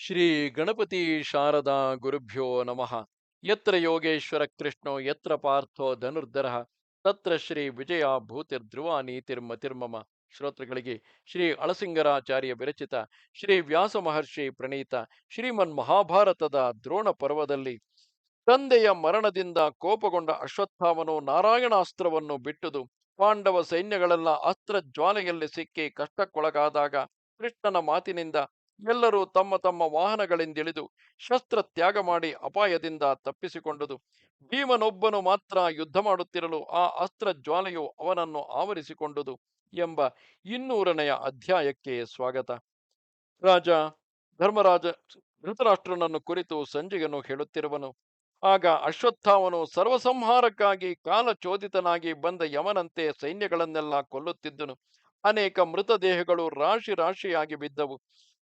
ಶ್ರೀ ಗಣಪತಿ ಶಾರದಾ ಗುರುಭ್ಯೋ ನಮಃ. ಯತ್ರ ಯೋಗೇಶ್ವರ ಕೃಷ್ಣೋ, ಯತ್ರ ಪಾರ್ಥೋ ಧನುರ್ಧರ, ತತ್ರ ಶ್ರೀ ವಿಜಯ ಭೂತಿರ್ಧ್ರುವ ನೀತಿರ್ಮತಿರ್ಮಮ ಶ್ರೋತೃಗಳಿಗೆ ಶ್ರೀ ಅಳಸಿಂಗರಾಚಾರ್ಯ ವಿರಚಿತ, ಶ್ರೀ ವ್ಯಾಸ ಮಹರ್ಷಿ ಪ್ರಣೀತ, ಶ್ರೀಮನ್ ಮಹಾಭಾರತದ ದ್ರೋಣ ಪರ್ವದಲ್ಲಿ ತಂದೆಯ ಮರಣದಿಂದ ಕೋಪಗೊಂಡ ಅಶ್ವತ್ಥಾಮನು ನಾರಾಯಣಾಸ್ತ್ರವನ್ನು ಬಿಟ್ಟುದು, ಪಾಂಡವ ಸೈನ್ಯಗಳೆಲ್ಲ ಅಸ್ತ್ರ ಜ್ವಾಲೆಯಲ್ಲಿ ಸಿಕ್ಕಿ ಕಷ್ಟಕ್ಕೊಳಗಾದಾಗ ಕೃಷ್ಣನ ಮಾತಿನಿಂದ ಎಲ್ಲರೂ ತಮ್ಮ ತಮ್ಮ ವಾಹನಗಳಿಂದಿಳಿದು ಶಸ್ತ್ರ ತ್ಯಾಗ ಮಾಡಿ ಅಪಾಯದಿಂದ ತಪ್ಪಿಸಿಕೊಂಡುದು. ಭೀಮನೊಬ್ಬನು ಮಾತ್ರ ಯುದ್ಧ ಮಾಡುತ್ತಿರಲು ಆ ಅಸ್ತ್ರ ಜ್ವಾಲೆಯು ಅವನನ್ನು ಆವರಿಸಿಕೊಂಡುದು ಎಂಬ ಇನ್ನೂರನೆಯ ಅಧ್ಯಾಯಕ್ಕೆ ಸ್ವಾಗತ. ರಾಜ, ಧರ್ಮರಾಜ ಧೃತರಾಷ್ಟ್ರನನ್ನು ಕುರಿತು ಸಂಜೆಯನ್ನು ಹೇಳುತ್ತಿರುವನು. ಆಗ ಅಶ್ವತ್ಥಾವನು ಸರ್ವಸಂಹಾರಕ್ಕಾಗಿ ಕಾಲಚೋದಿತನಾಗಿ ಬಂದ ಯಮನಂತೆ ಸೈನ್ಯಗಳನ್ನೆಲ್ಲ ಕೊಲ್ಲುತ್ತಿದ್ದನು. ಅನೇಕ ಮೃತದೇಹಗಳು ರಾಶಿ ರಾಶಿಯಾಗಿ ಬಿದ್ದವು.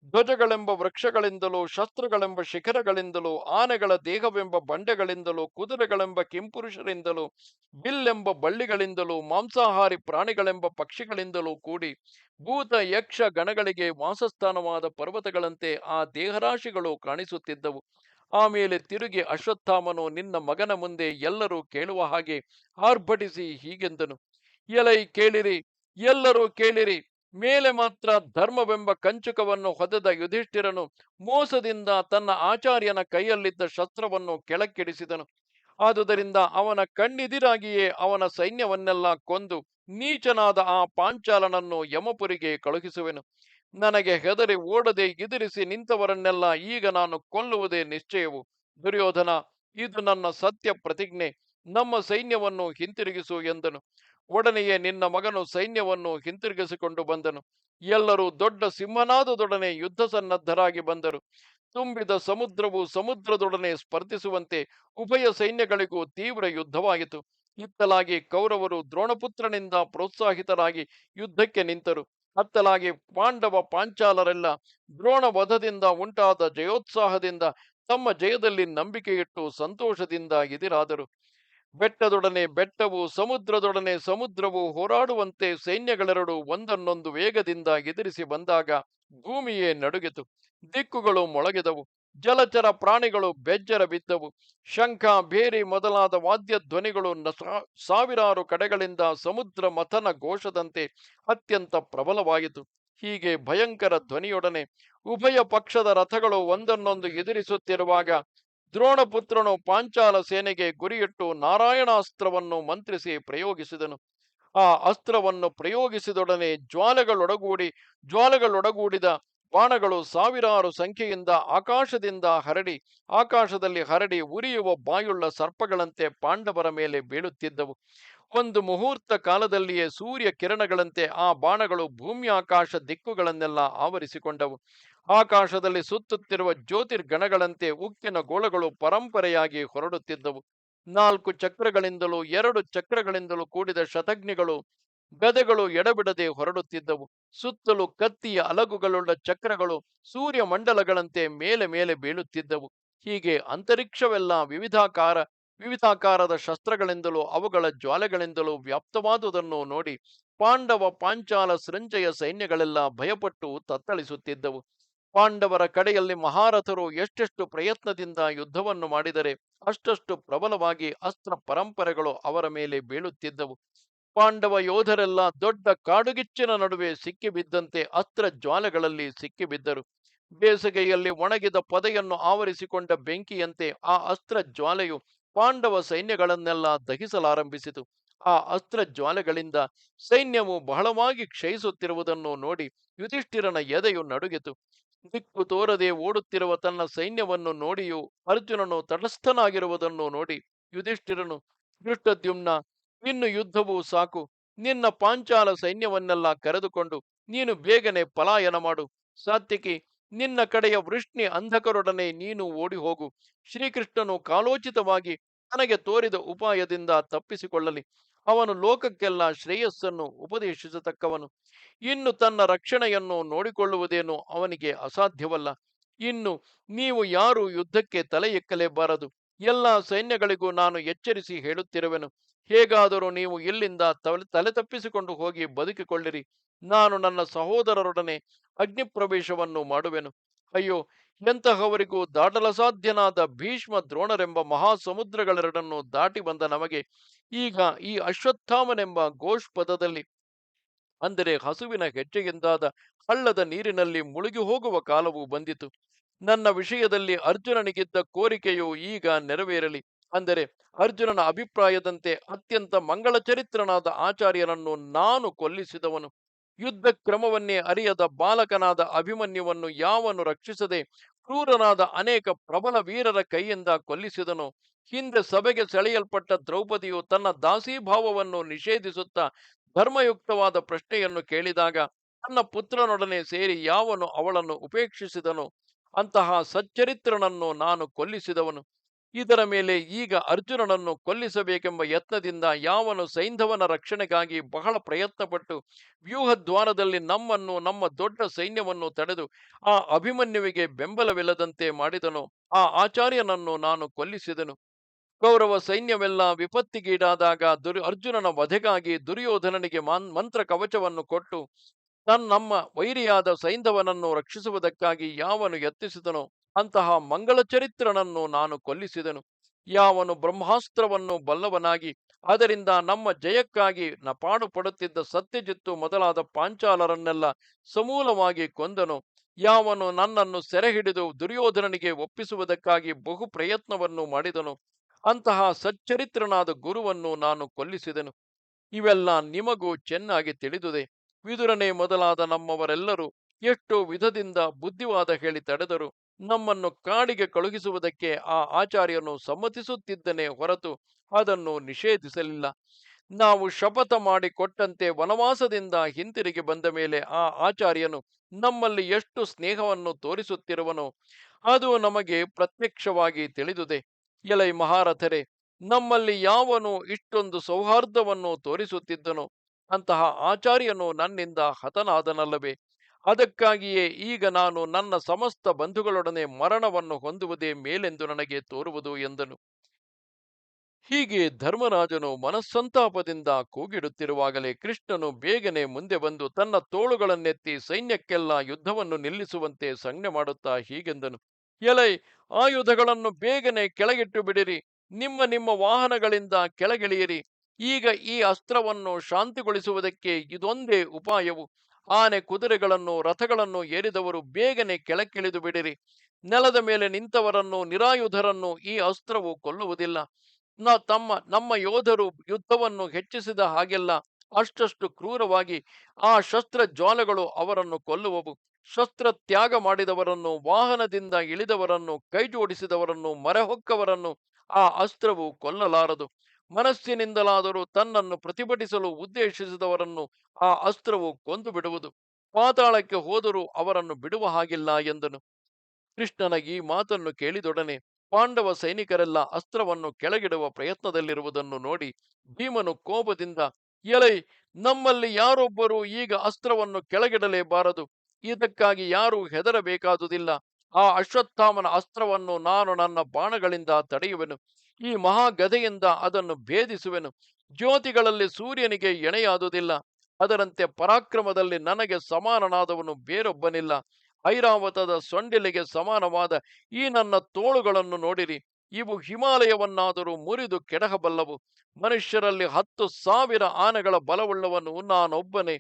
ಧ್ವಜಗಳೆಂಬ ವೃಕ್ಷಗಳಿಂದಲೂ, ಶಸ್ತ್ರಗಳೆಂಬ ಶಿಖರಗಳಿಂದಲೂ, ಆನೆಗಳ ದೇಹವೆಂಬ ಬಂಡೆಗಳಿಂದಲೂ, ಕುದುರೆಗಳೆಂಬ ಬಿಲ್ ಬಿಲ್ಲೆಂಬ ಬಳ್ಳಿಗಳಿಂದಲೂ, ಮಾಂಸಾಹಾರಿ ಪ್ರಾಣಿಗಳೆಂಬ ಪಕ್ಷಿಗಳಿಂದಲೂ ಕೂಡಿ ಭೂತ, ಯಕ್ಷ, ಗಣಗಳಿಗೆ ವಾಸಸ್ಥಾನವಾದ ಪರ್ವತಗಳಂತೆ ಆ ದೇಹರಾಶಿಗಳು ಕಾಣಿಸುತ್ತಿದ್ದವು. ಆಮೇಲೆ ತಿರುಗಿ ಅಶ್ವತ್ಥಾಮನು ನಿನ್ನ ಮಗನ ಮುಂದೆ ಎಲ್ಲರೂ ಕೇಳುವ ಹಾಗೆ ಆರ್ಭಟಿಸಿ ಹೀಗೆಂದನು. ಎಲೈ ಕೇಳಿರಿ, ಎಲ್ಲರೂ ಕೇಳಿರಿ. ಮೇಲೆ ಮಾತ್ರ ಧರ್ಮವೆಂಬ ಕಂಚುಕವನ್ನು ಹೊದೆದ ಯುಧಿಷ್ಠಿರನು ಮೋಸದಿಂದ ತನ್ನ ಆಚಾರ್ಯನ ಕೈಯಲ್ಲಿದ್ದ ಶಸ್ತ್ರವನ್ನು ಕೆಳಕ್ಕಿಡಿಸಿದನು. ಆದುದರಿಂದ ಅವನ ಕಣ್ಣಿದಿರಾಗಿಯೇ ಅವನ ಸೈನ್ಯವನ್ನೆಲ್ಲ ಕೊಂದು ನೀಚನಾದ ಆ ಪಾಂಚಾಲನನ್ನು ಯಮಪುರಿಗೆ ಕಳುಹಿಸುವೆನು. ನನಗೆ ಹೆದರಿ ಓಡದೆ ಎದುರಿಸಿ ನಿಂತವರನ್ನೆಲ್ಲ ಈಗ ನಾನು ಕೊಲ್ಲುವುದೇ ನಿಶ್ಚಯವು. ದುರ್ಯೋಧನ, ಇದು ನನ್ನ ಸತ್ಯ ಪ್ರತಿಜ್ಞೆ. ನಮ್ಮ ಸೈನ್ಯವನ್ನು ಹಿಂತಿರುಗಿಸು ಎಂದನು. ಒಡನೆಯೇ ನಿನ್ನ ಮಗನು ಸೈನ್ಯವನ್ನು ಹಿಂತಿರುಗಿಸಿಕೊಂಡು ಬಂದನು. ಎಲ್ಲರೂ ದೊಡ್ಡ ಸಿಂಹನಾದದೊಡನೆ ಯುದ್ಧ ಸನ್ನದ್ಧರಾಗಿ ಬಂದರು. ತುಂಬಿದ ಸಮುದ್ರವು ಸಮುದ್ರದೊಡನೆ ಸ್ಪರ್ಧಿಸುವಂತೆ ಉಭಯ ಸೈನ್ಯಗಳಿಗೂ ತೀವ್ರ ಯುದ್ಧವಾಯಿತು ಇತ್ತಲಾಗಿ ಕೌರವರು ದ್ರೋಣಪುತ್ರನಿಂದ ಪ್ರೋತ್ಸಾಹಿತರಾಗಿ ಯುದ್ಧಕ್ಕೆ ನಿಂತರು. ಅತ್ತಲಾಗಿ ಪಾಂಡವ ಪಾಂಚಾಲರೆಲ್ಲ ದ್ರೋಣ ವಧದಿಂದ ಉಂಟಾದ ಜಯೋತ್ಸಾಹದಿಂದ ತಮ್ಮ ಜಯದಲ್ಲಿ ನಂಬಿಕೆಯಿಟ್ಟು ಸಂತೋಷದಿಂದ ಎದಿರಾದರು. ಬೆಟ್ಟದೊಡನೆ ಬೆಟ್ಟವು, ಸಮುದ್ರದೊಡನೆ ಸಮುದ್ರವು ಹೋರಾಡುವಂತೆ ಸೈನ್ಯಗಳೆರಡು ಒಂದನ್ನೊಂದು ವೇಗದಿಂದ ಎದುರಿಸಿ ಬಂದಾಗ ಭೂಮಿಯೇ ನಡುಗಿತು. ದಿಕ್ಕುಗಳು ಮೊಳಗಿದವು. ಜಲಚರ ಪ್ರಾಣಿಗಳು ಬೆಜ್ಜರ ಬಿದ್ದವು. ಶಂಖ ಬೇರಿ ಮೊದಲಾದ ವಾದ್ಯ ಧ್ವನಿಗಳು ಸಾವಿರಾರು ಕಡೆಗಳಿಂದ ಸಮುದ್ರ ಮಥನ ಘೋಷದಂತೆ ಅತ್ಯಂತ ಪ್ರಬಲವಾಯಿತು ಹೀಗೆ ಭಯಂಕರ ಧ್ವನಿಯೊಡನೆ ಉಭಯ ಪಕ್ಷದ ರಥಗಳು ಒಂದನ್ನೊಂದು ಎದುರಿಸುತ್ತಿರುವಾಗ ದ್ರೋಣಪುತ್ರನು ಪಾಂಚಾಲ ಸೇನೆಗೆ ಗುರಿಯಿಟ್ಟು ನಾರಾಯಣಾಸ್ತ್ರವನ್ನು ಮಂತ್ರಿಸಿ ಪ್ರಯೋಗಿಸಿದನು. ಆ ಅಸ್ತ್ರವನ್ನು ಪ್ರಯೋಗಿಸಿದೊಡನೆ ಜ್ವಾಲೆಗಳೊಡಗೂಡಿ, ಜ್ವಾಲೆಗಳೊಡಗೂಡಿದ ಬಾಣಗಳು ಸಾವಿರಾರು ಸಂಖ್ಯೆಯಿಂದ ಆಕಾಶದಿಂದ ಹರಡಿ, ಆಕಾಶದಲ್ಲಿ ಹರಡಿ ಉರಿಯುವ ಬಾಯುಳ್ಳ ಸರ್ಪಗಳಂತೆ ಪಾಂಡವರ ಮೇಲೆ ಬೀಳುತ್ತಿದ್ದವು. ಒಂದು ಮುಹೂರ್ತ ಕಾಲದಲ್ಲಿಯೇ ಸೂರ್ಯ ಕಿರಣಗಳಂತೆ ಆ ಬಾಣಗಳು ಭೂಮಿ ಆಕಾಶ ದಿಕ್ಕುಗಳನ್ನೆಲ್ಲ ಆವರಿಸಿಕೊಂಡವು. ಆಕಾಶದಲ್ಲಿ ಸುತ್ತುತ್ತಿರುವ ಜ್ಯೋತಿರ್ಗಣಗಳಂತೆ ಉಕ್ಕಿನ ಗೋಳಗಳು ಪರಂಪರೆಯಾಗಿ ಹೊರಡುತ್ತಿದ್ದವು. ನಾಲ್ಕು ಚಕ್ರಗಳಿಂದಲೂ ಎರಡು ಚಕ್ರಗಳಿಂದಲೂ ಕೂಡಿದ ಶತಗ್ನಿಗಳು, ಗದೆಗಳು ಎಡಬಿಡದೆ ಹೊರಡುತ್ತಿದ್ದವು. ಸುತ್ತಲೂ ಕತ್ತಿಯ ಅಲಗುಗಳುಳ್ಳ ಚಕ್ರಗಳು ಸೂರ್ಯ ಮಂಡಲಗಳಂತೆ ಮೇಲೆ ಮೇಲೆ ಬೀಳುತ್ತಿದ್ದವು. ಹೀಗೆ ಅಂತರಿಕ್ಷವೆಲ್ಲ ವಿವಿಧಾಕಾರ, ವಿವಿಧಾಕಾರದ ಶಸ್ತ್ರಗಳಿಂದಲೂ ಅವುಗಳ ಜ್ವಾಲೆಗಳಿಂದಲೂ ವ್ಯಾಪ್ತವಾದುದನ್ನು ನೋಡಿ ಪಾಂಡವ ಪಾಂಚಾಲ ಸೃಂಜಯ ಸೈನ್ಯಗಳೆಲ್ಲ ಭಯಪಟ್ಟು ತತ್ತಳಿಸುತ್ತಿದ್ದವು. ಪಾಂಡವರ ಕಡೆಯಲ್ಲಿ ಮಹಾರಥರು ಎಷ್ಟೆಷ್ಟು ಪ್ರಯತ್ನದಿಂದ ಯುದ್ಧವನ್ನು ಮಾಡಿದರೆ ಅಷ್ಟಷ್ಟು ಪ್ರಬಲವಾಗಿ ಅಸ್ತ್ರ ಪರಂಪರೆಗಳು ಅವರ ಮೇಲೆ ಬೀಳುತ್ತಿದ್ದವು. ಪಾಂಡವ ಯೋಧರೆಲ್ಲ ದೊಡ್ಡ ಕಾಡುಗಿಚ್ಚಿನ ನಡುವೆ ಸಿಕ್ಕಿಬಿದ್ದಂತೆ ಅಸ್ತ್ರ ಜ್ವಾಲೆಗಳಲ್ಲಿ ಸಿಕ್ಕಿಬಿದ್ದರು ಬೇಸಿಗೆಯಲ್ಲಿ ಒಣಗಿದ ಪೊದೆಯನ್ನು ಆವರಿಸಿಕೊಂಡ ಬೆಂಕಿಯಂತೆ ಆ ಅಸ್ತ್ರ ಜ್ವಾಲೆಯು ಪಾಂಡವ ಸೈನ್ಯಗಳನ್ನೆಲ್ಲ ದಹಿಸಲಾರಂಭಿಸಿತು. ಆ ಅಸ್ತ್ರ ಜ್ವಾಲೆಗಳಿಂದ ಸೈನ್ಯವು ಬಹಳವಾಗಿ ಕ್ಷಯಿಸುತ್ತಿರುವುದನ್ನು ನೋಡಿ ಯುಧಿಷ್ಠಿರನ ಎದೆಯು ನಡುಗಿತು. ದಿಕ್ಕು ತೋರದೆ ಓಡುತ್ತಿರುವ ತನ್ನ ಸೈನ್ಯವನ್ನು ನೋಡಿಯೂ ಅರ್ಜುನನು ತಟಸ್ಥನಾಗಿರುವುದನ್ನು ನೋಡಿ ಯುಧಿಷ್ಠಿರನು ದೃಷ್ಟದ್ಯುಮ್ನ ಇನ್ನು ಯುದ್ಧವೂ ಸಾಕು. ನಿನ್ನ ಪಾಂಚಾಲ ಸೈನ್ಯವನ್ನೆಲ್ಲ ಕರೆದುಕೊಂಡು ನೀನು ಬೇಗನೆ ಪಲಾಯನ ಮಾಡು. ಸಾತ್ಯಕಿ ನಿನ್ನ ಕಡೆಯ ವೃಷ್ಣಿ ಅಂಧಕರೊಡನೆ ನೀನು ಓಡಿ ಹೋಗು ಶ್ರೀಕೃಷ್ಣನು ಕಾಲೋಚಿತವಾಗಿ ತನಗೆ ತೋರಿದ ಉಪಾಯದಿಂದ ತಪ್ಪಿಸಿಕೊಳ್ಳಲಿ. ಅವನು ಲೋಕಕ್ಕೆಲ್ಲ ಶ್ರೇಯಸ್ಸನ್ನು ಉಪದೇಶಿಸತಕ್ಕವನು. ಇನ್ನು ತನ್ನ ರಕ್ಷಣೆಯನ್ನು ನೋಡಿಕೊಳ್ಳುವುದೇನು ಅವನಿಗೆ ಅಸಾಧ್ಯವಲ್ಲ. ಇನ್ನು ನೀವು ಯಾರು ಯುದ್ಧಕ್ಕೆ ತಲೆ ಎಕ್ಕಲೇಬಾರದು. ಎಲ್ಲ ಸೈನ್ಯಗಳಿಗೂ ನಾನು ಎಚ್ಚರಿಸಿ ಹೇಳುತ್ತಿರುವೆನು. ಹೇಗಾದರೂ ನೀವು ಇಲ್ಲಿಂದ ತಲೆ ತಪ್ಪಿಸಿಕೊಂಡು ಹೋಗಿ ಬದುಕಿಕೊಳ್ಳಿರಿ. ನಾನು ನನ್ನ ಸಹೋದರರೊಡನೆ ಅಗ್ನಿಪ್ರವೇಶವನ್ನು ಮಾಡುವೆನು. ಅಯ್ಯೋ, ಎಂತಹವರಿಗೂ ದಾಟಲಸಾಧ್ಯನಾದ ಭೀಷ್ಮ ದ್ರೋಣರೆಂಬ ಮಹಾಸಮುದ್ರಗಳೆರಡನ್ನು ದಾಟಿ ಬಂದ ನಮಗೆ ಈಗ ಈ ಅಶ್ವತ್ಥಾಮನೆಂಬ ಘೋಷ್ ಪದದಲ್ಲಿ ಅಂದರೆ ಹಸುವಿನ ಹೆಜ್ಜೆಯಿಂದಾದ ಹಳ್ಳದ ನೀರಿನಲ್ಲಿ ಮುಳುಗಿ ಹೋಗುವ ಕಾಲವು ಬಂದಿತು. ನನ್ನ ವಿಷಯದಲ್ಲಿ ಅರ್ಜುನನಿಗಿದ್ದ ಕೋರಿಕೆಯು ಈಗ ನೆರವೇರಲಿ, ಅಂದರೆ ಅರ್ಜುನನ ಅಭಿಪ್ರಾಯದಂತೆ ಅತ್ಯಂತ ಮಂಗಳ ಚರಿತ್ರನಾದ ಆಚಾರ್ಯನನ್ನು ನಾನು ಕೊಲ್ಲಿಸಿದವನು. ಯುದ್ಧ ಕ್ರಮವನ್ನೇ ಅರಿಯದ ಬಾಲಕನಾದ ಅಭಿಮನ್ಯುವನ್ನು ಯಾವನು ರಕ್ಷಿಸದೆ ಕ್ರೂರನಾದ ಅನೇಕ ಪ್ರಬಲ ವೀರರ ಕೈಯಿಂದ ಕೊಲ್ಲಿಸಿದನು. ಹಿಂದೆ ಸಭೆಗೆ ಸೆಳೆಯಲ್ಪಟ್ಟ ದ್ರೌಪದಿಯು ತನ್ನ ದಾಸೀಭಾವವನ್ನು ನಿಷೇಧಿಸುತ್ತಾ ಧರ್ಮಯುಕ್ತವಾದ ಪ್ರಶ್ನೆಯನ್ನು ಕೇಳಿದಾಗ, ತನ್ನ ಪುತ್ರನೊಡನೆ ಸೇರಿ ಯಾವನು ಅವಳನ್ನು ಉಪೇಕ್ಷಿಸಿದನು? ಅಂತಹ ಸಚ್ಚರಿತ್ರನನ್ನು ನಾನು ಕೊಲ್ಲಿಸಿದವನು. ಇದರ ಮೇಲೆ ಈಗ ಅರ್ಜುನನನ್ನು ಕೊಲ್ಲಿಸಬೇಕೆಂಬ ಯತ್ನದಿಂದ ಯಾವನು ಸೈಂಧವನ ರಕ್ಷಣೆಗಾಗಿ ಬಹಳ ಪ್ರಯತ್ನಪಟ್ಟು ವ್ಯೂಹದ್ವಾರದಲ್ಲಿ ನಮ್ಮನ್ನು, ನಮ್ಮ ದೊಡ್ಡ ಸೈನ್ಯವನ್ನು ತಡೆದು ಆ ಅಭಿಮನ್ಯುವಿಗೆ ಬೆಂಬಲವಿಲ್ಲದಂತೆ ಮಾಡಿದನು. ಆ ಆಚಾರ್ಯನನ್ನು ನಾನು ಕೊಲ್ಲಿಸಿದನು. ಕೌರವ ಸೈನ್ಯವೆಲ್ಲ ವಿಪತ್ತಿಗೀಡಾದಾಗ ದುರ್, ಅರ್ಜುನನ ವಧೆಗಾಗಿ ದುರ್ಯೋಧನನಿಗೆ ಮಾನ್, ಮಂತ್ರ ಕವಚವನ್ನು ಕೊಟ್ಟು ತನ್ನಮ್ಮ ವೈರಿಯಾದ ಸೈಂಧವನನ್ನು ರಕ್ಷಿಸುವುದಕ್ಕಾಗಿ ಯಾವನು ಯತ್ನಿಸಿದನೋ ಅಂತಹ ಮಂಗಳ ಚರಿತ್ರನನ್ನು ನಾನು ಕೊಲ್ಲಿಸಿದನು. ಯಾವನು ಬ್ರಹ್ಮಾಸ್ತ್ರವನ್ನು ಬಲ್ಲವನಾಗಿ, ಅದರಿಂದ ನಮ್ಮ ಜಯಕ್ಕಾಗಿ ನಪಾಡು ಪಡುತ್ತಿದ್ದ ಸತ್ಯಜಿತ್ತು ಮೊದಲಾದ ಪಾಂಚಾಲರನ್ನೆಲ್ಲ ಸಮೂಲವಾಗಿ ಕೊಂದನು. ಯಾವನು ನನ್ನನ್ನು ಸೆರೆ ಹಿಡಿದು ದುರ್ಯೋಧನನಿಗೆ ಒಪ್ಪಿಸುವುದಕ್ಕಾಗಿ ಬಹು ಪ್ರಯತ್ನವನ್ನು ಮಾಡಿದನು. ಅಂತಹ ಸಚ್ಚರಿತ್ರನಾದ ಗುರುವನ್ನು ನಾನು ಕೊಲ್ಲಿಸಿದನು. ಇವೆಲ್ಲ ನಿಮಗೂ ಚೆನ್ನಾಗಿ ತಿಳಿದುದೆ. ವಿದುರನೇ ಮೊದಲಾದ ನಮ್ಮವರೆಲ್ಲರೂ ಎಷ್ಟು ವಿಧದಿಂದ ಬುದ್ಧಿವಾದ ಹೇಳಿ ತಡೆದರು. ನಮ್ಮನ್ನು ಕಾಡಿಗೆ ಕಳುಹಿಸುವುದಕ್ಕೆ ಆ ಆಚಾರ್ಯನು ಸಮ್ಮತಿಸುತ್ತಿದ್ದನೇ ಹೊರತು ಅದನ್ನು ನಿಷೇಧಿಸಲಿಲ್ಲ. ನಾವು ಶಪಥ ಮಾಡಿ ಕೊಟ್ಟಂತೆ ವನವಾಸದಿಂದ ಹಿಂತಿರುಗಿ ಬಂದ ಮೇಲೆ ಆ ಆಚಾರ್ಯನು ನಮ್ಮಲ್ಲಿ ಎಷ್ಟು ಸ್ನೇಹವನ್ನು ತೋರಿಸುತ್ತಿರುವನೋ ಅದು ನಮಗೆ ಪ್ರತ್ಯಕ್ಷವಾಗಿ ತಿಳಿದುದೆ. ಎಲೈ ಮಹಾರಥರೆ, ನಮ್ಮಲ್ಲಿ ಯಾವನು ಇಷ್ಟೊಂದು ಸೌಹಾರ್ದವನ್ನು ತೋರಿಸುತ್ತಿದ್ದನೋ ಅಂತಹ ಆಚಾರ್ಯನು ನನ್ನಿಂದ ಹತನಾದನಲ್ಲವೇ? ಅದಕ್ಕಾಗಿಯೇ ಈಗ ನಾನು ನನ್ನ ಸಮಸ್ತ ಬಂಧುಗಳೊಡನೆ ಮರಣವನ್ನು ಹೊಂದುವುದೇ ಮೇಲೆಂದು ನನಗೆ ತೋರುವುದು ಎಂದನು. ಹೀಗೆ ಧರ್ಮರಾಜನು ಮನಸ್ಸಂತಾಪದಿಂದ ಕೂಗಿಡುತ್ತಿರುವಾಗಲೇ ಕೃಷ್ಣನು ಬೇಗನೆ ಮುಂದೆ ಬಂದು ತನ್ನ ತೋಳುಗಳನ್ನೆತ್ತಿ ಸೈನ್ಯಕ್ಕೆಲ್ಲ ಯುದ್ಧವನ್ನು ನಿಲ್ಲಿಸುವಂತೆ ಸಂಜ್ಞೆ ಮಾಡುತ್ತಾ ಹೀಗೆಂದನು. ಎಲೈ ಆಯುಧಗಳನ್ನು ಬೇಗನೆ ಕೆಳಗಿಟ್ಟು ಬಿಡಿರಿ. ನಿಮ್ಮ ನಿಮ್ಮ ವಾಹನಗಳಿಂದ ಕೆಳಗಿಳಿಯಿರಿ. ಈಗ ಈ ಅಸ್ತ್ರವನ್ನು ಶಾಂತಿಗೊಳಿಸುವುದಕ್ಕೆ ಇದೊಂದೇ ಉಪಾಯವು. ಆನೆ ಕುದುರೆಗಳನ್ನು, ರಥಗಳನ್ನು ಏರಿದವರು ಬೇಗನೆ ಕೆಳಕ್ಕಿಳಿದು ಬಿಡಿರಿ. ನೆಲದ ಮೇಲೆ ನಿಂತವರನ್ನು, ನಿರಾಯುಧರನ್ನು ಈ ಅಸ್ತ್ರವು ಕೊಲ್ಲುವುದಿಲ್ಲ. ನ ತಮ್ಮ, ನಮ್ಮ ಯೋಧರು ಯುದ್ಧವನ್ನು ಹೆಚ್ಚಿಸಿದ ಹಾಗೆಲ್ಲ ಅಷ್ಟಷ್ಟು ಕ್ರೂರವಾಗಿ ಆ ಶಸ್ತ್ರ ಜ್ವಾಲೆಗಳು ಅವರನ್ನು ಕೊಲ್ಲುವವು. ಶಸ್ತ್ರ ತ್ಯಾಗ ಮಾಡಿದವರನ್ನು, ವಾಹನದಿಂದ ಇಳಿದವರನ್ನು, ಕೈಜೋಡಿಸಿದವರನ್ನು, ಮರೆಹೊಕ್ಕವರನ್ನು ಆ ಅಸ್ತ್ರವು ಕೊಲ್ಲಲಾರದು. ಮನಸ್ಸಿನಿಂದಲಾದರೂ ತನ್ನನ್ನು ಪ್ರತಿಭಟಿಸಲು ಉದ್ದೇಶಿಸಿದವರನ್ನು ಆ ಅಸ್ತ್ರವು ಕೊಂದು ಬಿಡುವುದು. ಪಾತಾಳಕ್ಕೆ ಹೋದರೂ ಅವರನ್ನು ಬಿಡುವ ಹಾಗಿಲ್ಲ ಎಂದನು. ಕೃಷ್ಣನ ಈ ಮಾತನ್ನು ಕೇಳಿದೊಡನೆ ಪಾಂಡವ ಸೈನಿಕರೆಲ್ಲ ಅಸ್ತ್ರವನ್ನು ಕೆಳಗಿಡುವ ಪ್ರಯತ್ನದಲ್ಲಿರುವುದನ್ನು ನೋಡಿ ಭೀಮನು ಕೋಪದಿಂದ, ಎಲೈ, ನಮ್ಮಲ್ಲಿ ಯಾರೊಬ್ಬರೂ ಈಗ ಅಸ್ತ್ರವನ್ನು ಕೆಳಗಿಡಲೇಬಾರದು. ಇದಕ್ಕಾಗಿ ಯಾರೂ ಹೆದರಬೇಕಾದುದಿಲ್ಲ. ಆ ಅಶ್ವತ್ಥಾಮನ ಅಸ್ತ್ರವನ್ನು ನಾನು ನನ್ನ ಬಾಣಗಳಿಂದ ತಡೆಯುವೆನು. ಈ ಮಹಾಗದೆಯಿಂದ ಅದನ್ನು ಭೇದಿಸುವೆನು. ಜ್ಯೋತಿಗಳಲ್ಲಿ ಸೂರ್ಯನಿಗೆ ಎಣೆಯಾದುದಿಲ್ಲ. ಅದರಂತೆ ಪರಾಕ್ರಮದಲ್ಲಿ ನನಗೆ ಸಮಾನನಾದವನು ಬೇರೊಬ್ಬನಿಲ್ಲ. ಐರಾವತದ ಸೊಂಡಿಲಿಗೆ ಸಮಾನವಾದ ಈ ನನ್ನ ತೋಳುಗಳನ್ನು ನೋಡಿರಿ. ಇವು ಹಿಮಾಲಯವನ್ನಾದರೂ ಮುರಿದು ಕೆಡಹಬಲ್ಲವು. ಮನುಷ್ಯರಲ್ಲಿ ಹತ್ತು ಸಾವಿರ ಆನೆಗಳ ಬಲವುಳ್ಳವನು ನಾನೊಬ್ಬನೇ.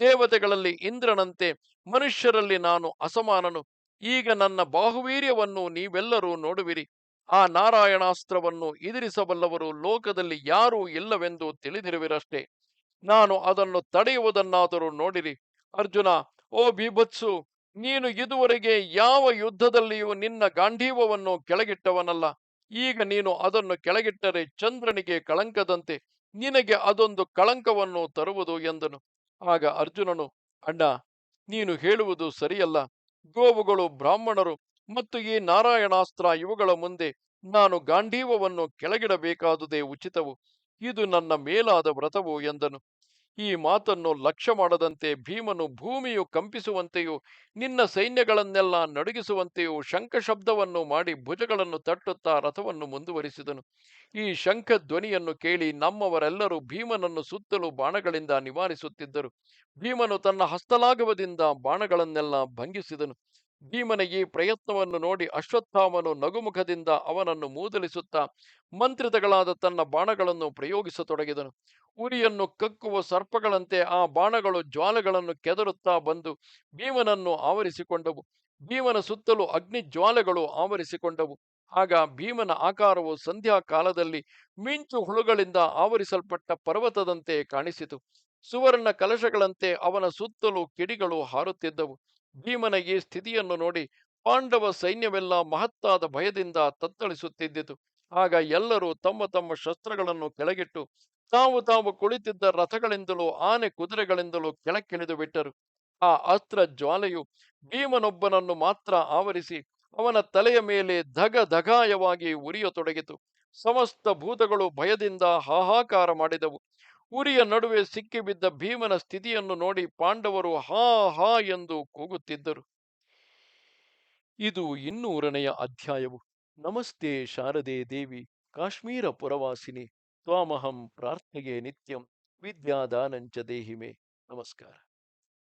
ದೇವತೆಗಳಲ್ಲಿ ಇಂದ್ರನಂತೆ ಮನುಷ್ಯರಲ್ಲಿ ನಾನು ಅಸಮಾನನು. ಈಗ ನನ್ನ ಬಾಹುವೀರ್ಯವನ್ನು ನೀವೆಲ್ಲರೂ ನೋಡುವಿರಿ. ಆ ನಾರಾಯಣಾಸ್ತ್ರವನ್ನು ಎದುರಿಸಬಲ್ಲವರು ಲೋಕದಲ್ಲಿ ಯಾರೂ ಇಲ್ಲವೆಂದು ತಿಳಿದಿರುವಿರಷ್ಟೇ. ನಾನು ಅದನ್ನು ತಡೆಯುವುದನ್ನಾದರೂ ನೋಡಿರಿ. ಅರ್ಜುನ, ಓ ಬೀಭತ್ಸು ನೀನು ಇದುವರೆಗೆ ಯಾವ ಯುದ್ಧದಲ್ಲಿಯೂ ನಿನ್ನ ಗಾಂಧೀವವನ್ನು ಕೆಳಗಿಟ್ಟವನಲ್ಲ. ಈಗ ನೀನು ಅದನ್ನು ಕೆಳಗಿಟ್ಟರೆ ಚಂದ್ರನಿಗೆ ಕಳಂಕದಂತೆ ನಿನಗೆ ಅದೊಂದು ಕಳಂಕವನ್ನು ತರುವುದು ಎಂದನು. ಆಗ ಅರ್ಜುನನು, ಅಣ್ಣ, ನೀನು ಹೇಳುವುದು ಸರಿಯಲ್ಲ. ಗೋವುಗಳು ಬ್ರಾಹ್ಮಣರು ಮತ್ತು ಈ ನಾರಾಯಣಾಸ್ತ್ರ ಇವುಗಳ ಮುಂದೆ ನಾನು ಗಾಂಧೀವವನ್ನು ಕೆಳಗಿಡಬೇಕಾದುದೇ ಉಚಿತವು. ಇದು ನನ್ನ ಮೇಲಾದ ವ್ರತವು ಎಂದನು. ಈ ಮಾತನ್ನು ಲಕ್ಷ್ಯ ಮಾಡದಂತೆ ಭೀಮನು ಭೂಮಿಯು ಕಂಪಿಸುವಂತೆಯೂ ನಿನ್ನ ಸೈನ್ಯಗಳನ್ನೆಲ್ಲ ನಡುಗಿಸುವಂತೆಯೂ ಶಂಖ ಶಬ್ದವನ್ನು ಮಾಡಿ ಭುಜಗಳನ್ನು ತಟ್ಟುತ್ತಾ ರಥವನ್ನು ಮುಂದುವರಿಸಿದನು. ಈ ಶಂಖ ಧ್ವನಿಯನ್ನು ಕೇಳಿ ನಮ್ಮವರೆಲ್ಲರೂ ಭೀಮನನ್ನು ಸುತ್ತಲೂ ಬಾಣಗಳಿಂದ ನಿವಾರಿಸುತ್ತಿದ್ದರು. ಭೀಮನು ತನ್ನ ಹಸ್ತಲಾಘವದಿಂದ ಬಾಣಗಳನ್ನೆಲ್ಲ ಭಂಗಿಸಿದನು. ಭೀಮನ ಈ ಪ್ರಯತ್ನವನ್ನು ನೋಡಿ ಅಶ್ವತ್ಥಾಮನು ನಗುಮುಖದಿಂದ ಅವನನ್ನು ಮೂದಲಿಸುತ್ತಾ ಮಂತ್ರಿತಗಳಾದ ತನ್ನ ಬಾಣಗಳನ್ನು ಪ್ರಯೋಗಿಸತೊಡಗಿದನು. ಉರಿಯನ್ನು ಕಕ್ಕುವ ಸರ್ಪಗಳಂತೆ ಆ ಬಾಣಗಳು ಜ್ವಾಲೆಗಳನ್ನು ಕೆದರುತ್ತಾ ಬಂದು ಭೀಮನನ್ನು ಆವರಿಸಿಕೊಂಡವು. ಭೀಮನ ಸುತ್ತಲೂ ಅಗ್ನಿ ಜ್ವಾಲೆಗಳು ಆವರಿಸಿಕೊಂಡವು. ಆಗ ಭೀಮನ ಆಕಾರವು ಸಂಧ್ಯಾ ಕಾಲದಲ್ಲಿ ಮಿಂಚು ಹುಳುಗಳಿಂದ ಆವರಿಸಲ್ಪಟ್ಟ ಪರ್ವತದಂತೆ ಕಾಣಿಸಿತು. ಸುವರ್ಣ ಕಲಶಗಳಂತೆ ಅವನ ಸುತ್ತಲೂ ಕಿಡಿಗಳು ಹಾರುತ್ತಿದ್ದವು. ಭೀಮನ ಈ ಸ್ಥಿತಿಯನ್ನು ನೋಡಿ ಪಾಂಡವ ಸೈನ್ಯವೆಲ್ಲ ಮಹತ್ತಾದ ಭಯದಿಂದ ತತ್ತಳಿಸುತ್ತಿದ್ದಿತು. ಆಗ ಎಲ್ಲರೂ ತಮ್ಮ ತಮ್ಮ ಶಸ್ತ್ರಗಳನ್ನು ಕೆಳಗಿಟ್ಟು ತಾವು ತಾವು ಕುಳಿತಿದ್ದ ರಥಗಳಿಂದಲೂ ಆನೆ ಕುದುರೆಗಳಿಂದಲೂ ಕೆಳಕ್ಕಿಳಿದು ಬಿಟ್ಟರು. ಆ ಅಸ್ತ್ರ ಜ್ವಾಲೆಯು ಭೀಮನೊಬ್ಬನನ್ನು ಮಾತ್ರ ಆವರಿಸಿ ಅವನ ತಲೆಯ ಮೇಲೆ ಧಗ ಧಗಾಯವಾಗಿ ಉರಿಯತೊಡಗಿತು. ಸಮಸ್ತ ಭೂತಗಳು ಭಯದಿಂದ ಹಾಹಾಕಾರ ಮಾಡಿದವು. ಉರಿಯ ನಡುವೆ ಸಿಕ್ಕಿಬಿದ್ದ ಭೀಮನ ಸ್ಥಿತಿಯನ್ನು ನೋಡಿ ಪಾಂಡವರು ಹಾ ಹಾ ಎಂದು ಕೂಗುತ್ತಿದ್ದರು. ಇದು ಇನ್ನೂರನೆಯ ಅಧ್ಯಾಯವು. ನಮಸ್ತೆ ಶಾರದೆ ದೇವಿ, ಕಾಶ್ಮೀರ ಪುರವಾಸಿನಿ, ತ್ವಾಮಹಂ ಪ್ರಾರ್ಥನೆಗೆ ನಿತ್ಯಂ, ವಿದ್ಯಾದಾನಂಚ ದೇಹಿಮೆ. ನಮಸ್ಕಾರ.